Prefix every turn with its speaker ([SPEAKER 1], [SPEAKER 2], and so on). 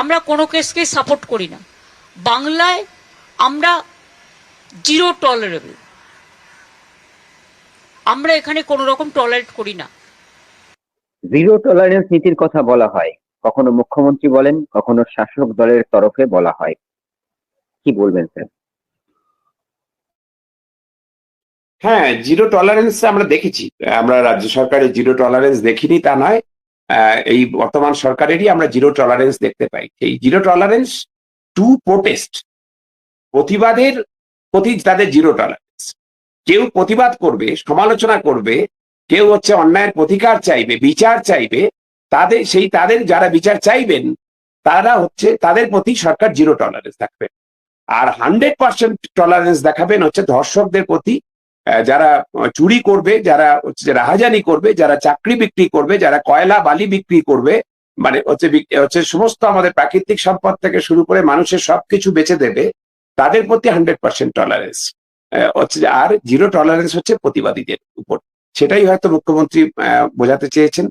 [SPEAKER 1] আমরা কোনো কেসকে সাপোর্ট করি না। বাংলায় আমরা জিরো টলারেবল আমরা এখানে কোনো রকম টলারেট করি না।
[SPEAKER 2] জিরো টলারেন্স নীতির কথা বলা হয়। কখনো মুখ্যমন্ত্রী বলেন কখনো শাসক দলের তরফে বলা হয়। কি বলবেন স্যার?
[SPEAKER 3] হ্যাঁ জিরো টলারেন্স আমরা দেখেছি। আমরা রাজ্য সরকারের জিরো টলারেন্স দেখিনি তা নয়। এই বর্তমান সরকারেরই আমরা জিরো টলারেন্স দেখতে পাই। এই জিরো টলারেন্স টু প্রোটেস্ট প্রতিবাদের প্রতি তাদের জিরো টলারেন্স কেউ প্রতিবাদ করবে, সমালোচনা করবে, কেউ হচ্ছে অন্যায়ের প্রতিকার চাইবে, বিচার চাইবে, তাদের, সেই তাদের যারা বিচার চাইবেন, তারা হচ্ছে, তাদের প্রতি সরকার জিরো টলারেন্স থাকবে আর হান্ড্রেড পার্সেন্ট টলারেন্স দেখাবেন হচ্ছে ধর্ষকদের প্রতি যারা চুরি করবে, যারা হচ্ছে যে রাহাজানি করবে, যারা চাকরি বিক্রি করবে, যারা কয়লা, বালি বিক্রি করবে মানে হচ্ছে হচ্ছে সমস্ত আমাদের প্রাকৃতিক সম্পদ থেকে শুরু করে মানুষের সবকিছু বেছে দেবে, তাদের প্রতি হান্ড্রেড পার্সেন্ট টলারেন্স হচ্ছে আর জিরো টলারেন্স হচ্ছে প্রতিবাদীদের উপর। সেটাই হয়তো মুখ্যমন্ত্রী বোঝাতে চেয়েছেন।